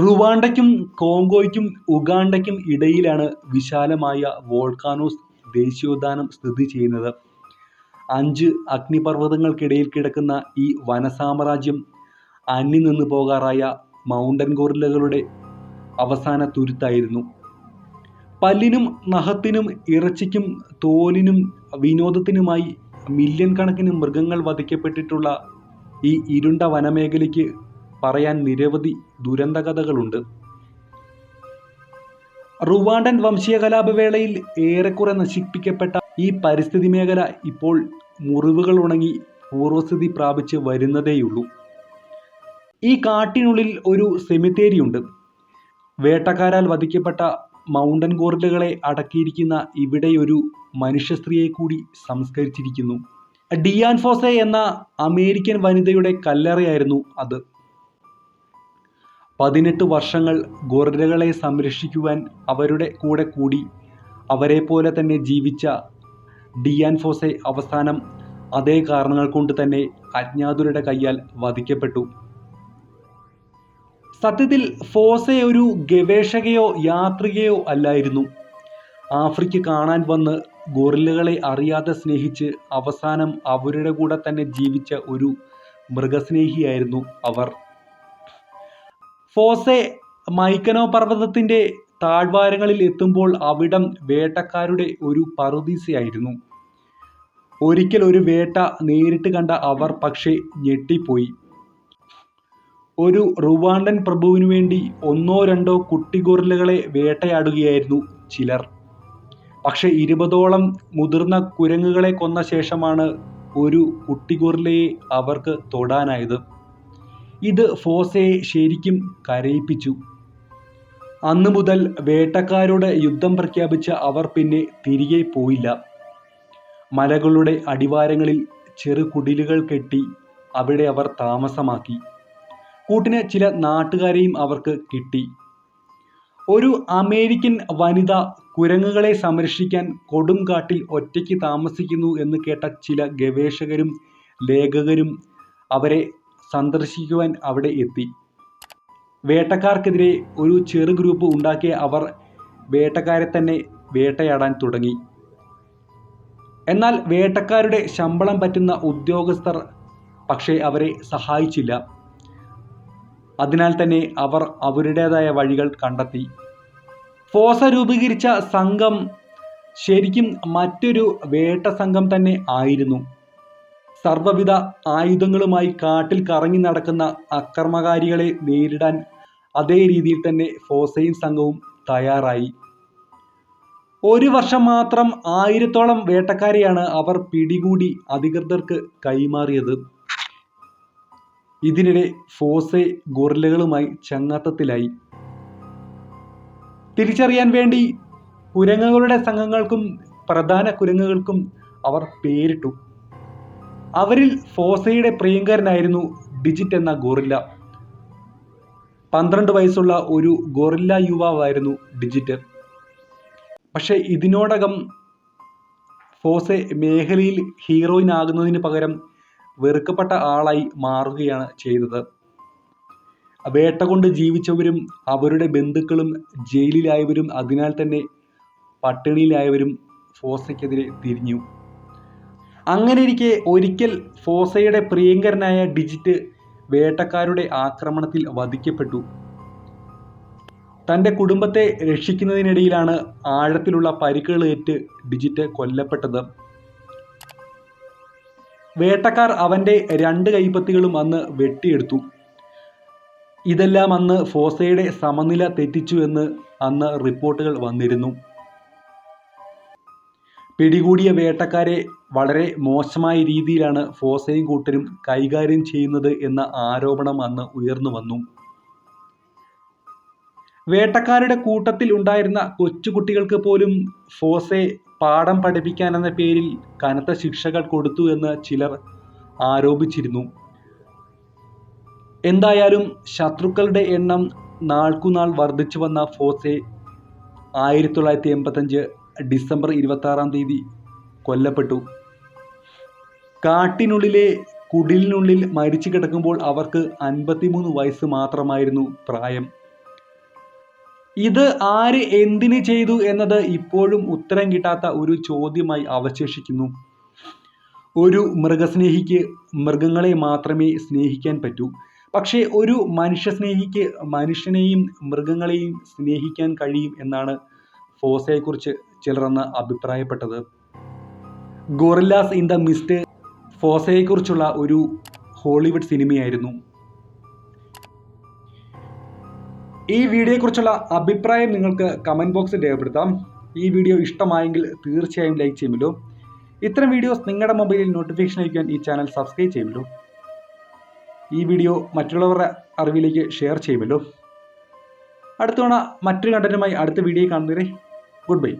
റുവാണ്ടയ്ക്കും കോങ്കോയ്ക്കും ഉഗാണ്ടയ്ക്കും ഇടയിലാണ് വിശാലമായ വോൾക്കാനോസ് ദേശീയോദ്യാനം സ്ഥിതി ചെയ്യുന്നത്. അഞ്ച് അഗ്നിപർവതങ്ങൾക്കിടയിൽ കിടക്കുന്ന ഈ വനസാമ്രാജ്യം അന്യം പോകാറായ മൗണ്ടൻ ഗോറില്ലകളുടെ അവസാന തുരുത്തായിരുന്നു. പല്ലിനും നഹത്തിനും ഇറച്ചിക്കും തോലിനും വിനോദത്തിനുമായി മില്യൺ കണക്കിന് മൃഗങ്ങൾ വധിക്കപ്പെട്ടിട്ടുള്ള ഈ ഇരുണ്ട വനമേഖലയ്ക്ക് പറയാൻ നിരവധി ദുരന്തകഥകളുണ്ട്. റുവാണ്ടൻ വംശീയ കലാപവേളയിൽ ഏറെക്കുറെ നശിപ്പിക്കപ്പെട്ട ഈ പരിസ്ഥിതി മേഖല ഇപ്പോൾ മുറിവുകൾ ഉണങ്ങി പൂർവസ്ഥിതി പ്രാപിച്ച് വരുന്നതേയുള്ളൂ. ഈ കാട്ടിനുള്ളിൽ ഒരു സെമിത്തേരിയുണ്ട്. വേട്ടക്കാരാൽ വധിക്കപ്പെട്ട മൗണ്ടൻ ഗോർഡുകളെ അടക്കിയിരിക്കുന്ന ഇവിടെയൊരു മനുഷ്യസ്ത്രീയെക്കൂടി സംസ്കരിച്ചിരിക്കുന്നു. ഡിയാൻ ഫോസെ എന്ന അമേരിക്കൻ വനിതയുടെ കല്ലറയായിരുന്നു അത്. പതിനെട്ട് വർഷങ്ങൾ ഗോറില്ലകളെ സംരക്ഷിക്കുവാൻ അവരുടെ കൂടെ കൂടി അവരെപ്പോലെ തന്നെ ജീവിച്ച ഡിയാൻ ഫോസെ അവസാനം അതേ കാരണങ്ങൾ കൊണ്ട് തന്നെ അജ്ഞാതരുടെ കയ്യാൽ വധിക്കപ്പെട്ടു. സത്യത്തിൽ ഫോസെ ഒരു ഗവേഷകയോ യാത്രികയോ അല്ലായിരുന്നു. ആഫ്രിക്ക കാണാൻ വന്ന് ഗൊറില്ലകളെ അറിയാതെ സ്നേഹിച്ച് അവസാനം അവരുടെ കൂടെ തന്നെ ജീവിച്ച ഒരു മൃഗസ്നേഹിയായിരുന്നു അവർ. ഫോസെ മൈക്കനോ പർവതത്തിന്റെ താഴ്വാരങ്ങളിൽ എത്തുമ്പോൾ അവിടം വേട്ടക്കാരുടെ ഒരു പറുദീസയായിരുന്നു. ഒരിക്കൽ ഒരു വേട്ട നേരിട്ട് കണ്ട അവർ പക്ഷേ ഞെട്ടിപ്പോയി. ഒരു റുവാണ്ടൻ പ്രഭുവിനു വേണ്ടി ഒന്നോ രണ്ടോ കുട്ടി വേട്ടയാടുകയായിരുന്നു ചിലർ. പക്ഷെ ഇരുപതോളം മുതിർന്ന കുരങ്ങുകളെ കൊന്ന ശേഷമാണ് ഒരു കുട്ടി അവർക്ക് തൊടാനായത്. ഇത് ഫോസയെ ശരിക്കും കരയിപ്പിച്ചു. അന്നു മുതൽ വേട്ടക്കാരോട് യുദ്ധം പ്രഖ്യാപിച്ച അവർ പിന്നെ തിരികെ പോയില്ല. മലകളുടെ അടിവാരങ്ങളിൽ ചെറു കുടിലുകൾ കെട്ടി അവിടെ അവർ താമസമാക്കി. കൂട്ടിന് ചില നാട്ടുകാരെയും അവർക്ക് കിട്ടി. ഒരു അമേരിക്കൻ വനിത കുരങ്ങുകളെ സംരക്ഷിക്കാൻ കൊടുംകാട്ടിൽ ഒറ്റയ്ക്ക് താമസിക്കുന്നു എന്ന് കേട്ട ചില ഗവേഷകരും ലേഖകരും അവരെ സന്ദർശിക്കുവാൻ അവിടെ എത്തി. വേട്ടക്കാർക്കെതിരെ ഒരു ചെറു ഗ്രൂപ്പ് ഉണ്ടാക്കിയ അവർ വേട്ടക്കാരെ തന്നെ വേട്ടയാടാൻ തുടങ്ങി. എന്നാൽ വേട്ടക്കാരുടെ ശമ്പളം പറ്റുന്ന ഉദ്യോഗസ്ഥർ പക്ഷേ അവരെ സഹായിച്ചില്ല. അതിനാൽ തന്നെ അവർ അവരുടേതായ വഴികൾ കണ്ടെത്തി. ഫോസ രൂപീകരിച്ച സംഘം ശരിക്കും മറ്റൊരു വേട്ട സംഘം തന്നെ ആയിരുന്നു. സർവവിധ ആയുധങ്ങളുമായി കാട്ടിൽ കറങ്ങി നടക്കുന്ന അക്രമകാരികളെ നേരിടാൻ അതേ രീതിയിൽ തന്നെ ഫോസൈൻ സംഘവും തയ്യാറായി. ഒരു വർഷം മാത്രം ആയിരത്തോളം വേട്ടക്കാരെയാണ് അവർ പിടികൂടി അധികൃതർക്ക് കൈമാറിയത്. ഇതിനിടെ ഫോസെ ഗോറില്ലകളുമായി ചങ്ങാത്തത്തിലായി. തിരിച്ചറിയാൻ വേണ്ടി കുരങ്ങുകളുടെ സംഘങ്ങൾക്കും പ്രധാന കുരങ്ങുകൾക്കും അവർ പേരിട്ടു. അവരിൽ ഫോസയുടെ പ്രിയങ്കരനായിരുന്നു ഡിജിറ്റ് എന്ന ഗോറില്ല. പന്ത്രണ്ട് വയസ്സുള്ള ഒരു ഗോറില്ല യുവാവായിരുന്നു ഡിജിറ്റ്. പക്ഷേ ഇതിനോടകം ഫോസെ മേഖലയിൽ ഹീറോയിൻ ആകുന്നതിന് പകരം വെറുക്കപ്പെട്ട ആളായി മാറുകയാണ് ചെയ്തത്. വേട്ട കൊണ്ട് ജീവിച്ചവരും അവരുടെ ബന്ധുക്കളും ജയിലിലായവരും അതിനാൽ തന്നെ പട്ടിണിയിലായവരും ഫോസയ്ക്കെതിരെ തിരിഞ്ഞു. അങ്ങനെയിരിക്കെ ഒരിക്കൽ ഫോസയുടെ പ്രിയങ്കരനായ ഡിജിറ്റ് വേട്ടക്കാരുടെ ആക്രമണത്തിൽ വധിക്കപ്പെട്ടു. തന്റെ കുടുംബത്തെ രക്ഷിക്കുന്നതിനിടയിലാണ് ആഴത്തിലുള്ള പരിക്കുകളേറ്റ് ഡിജിറ്റ് കൊല്ലപ്പെട്ടത്. വേട്ടക്കാർ അവന്റെ രണ്ട് കൈപ്പത്തികളും അന്ന് വെട്ടിയെടുത്തു. ഇതെല്ലാം അന്ന് ഫോസയുടെ സമനില തെറ്റിച്ചു എന്ന് അന്ന് റിപ്പോർട്ടുകൾ വന്നിരുന്നു. പിടികൂടിയ വേട്ടക്കാരെ വളരെ മോശമായ രീതിയിലാണ് ഫോസയും കൂട്ടരും കൈകാര്യം ചെയ്യുന്നത് എന്ന ആരോപണം അന്ന് ഉയർന്നു വന്നു വേട്ടക്കാരുടെ കൂട്ടത്തിൽ ഉണ്ടായിരുന്ന കൊച്ചുകുട്ടികൾക്ക് പോലും ഫോസെ പാഠം പഠിപ്പിക്കാൻ എന്ന പേരിൽ കനത്ത ശിക്ഷകൾ കൊടുത്തു എന്ന് ചിലർ ആരോപിച്ചിരുന്നു. എന്തായാലും ശത്രുക്കളുടെ എണ്ണം നാൾക്കുനാൾ വർദ്ധിച്ചു വന്ന ഫോസെ ആയിരത്തി തൊള്ളായിരത്തി എൺപത്തഞ്ച് ഡിസംബർ ഇരുപത്താറാം തീയതി കൊല്ലപ്പെട്ടു. കാട്ടിനുള്ളിലെ കുടിലിനുള്ളിൽ മരിച്ചു കിടക്കുമ്പോൾ അവർക്ക് അൻപത്തിമൂന്ന് വയസ്സ് മാത്രമായിരുന്നു പ്രായം. ഇത് ആര് എന്തിനു ചെയ്തു എന്നത് ഇപ്പോഴും ഉത്തരം കിട്ടാത്ത ഒരു ചോദ്യമായി അവശേഷിക്കുന്നു ഒരു മൃഗസ്നേഹിക്ക് മൃഗങ്ങളെ മാത്രമേ സ്നേഹിക്കാൻ പറ്റൂ പക്ഷേ ഒരു മനുഷ്യസ്നേഹിക്ക് മനുഷ്യനെയും മൃഗങ്ങളെയും സ്നേഹിക്കാൻ കഴിയും എന്നാണ് ഫോസയെക്കുറിച്ച് ചിലറന്ന് അഭിപ്രായപ്പെട്ടത്. ഗോറില്ലാസ് ഇൻ ദ മിസ്റ്റ് ഫോസയെക്കുറിച്ചുള്ള ഒരു ഹോളിവുഡ് സിനിമയായിരുന്നു. ഈ വീഡിയോയെക്കുറിച്ചുള്ള അഭിപ്രായം നിങ്ങൾക്ക് കമന്റ് ബോക്സിൽ രേഖപ്പെടുത്താം. ഈ വീഡിയോ ഇഷ്ടമായെങ്കിൽ തീർച്ചയായും ലൈക്ക് ചെയ്യുമല്ലോ. ഇത്തരം വീഡിയോസ് നിങ്ങളുടെ മൊബൈലിൽ നോട്ടിഫിക്കേഷൻ അയക്കാൻ ഈ ചാനൽ സബ്സ്ക്രൈബ് ചെയ്യുമല്ലോ. ഈ വീഡിയോ മറ്റുള്ളവരുടെ അറിവിലേക്ക് ഷെയർ ചെയ്യുമല്ലോ. അടുത്തവണ മറ്റൊരു കണ്ടന്റുമായി അടുത്ത വീഡിയോ കാണുന്നവരെ ഗുഡ് ബൈ.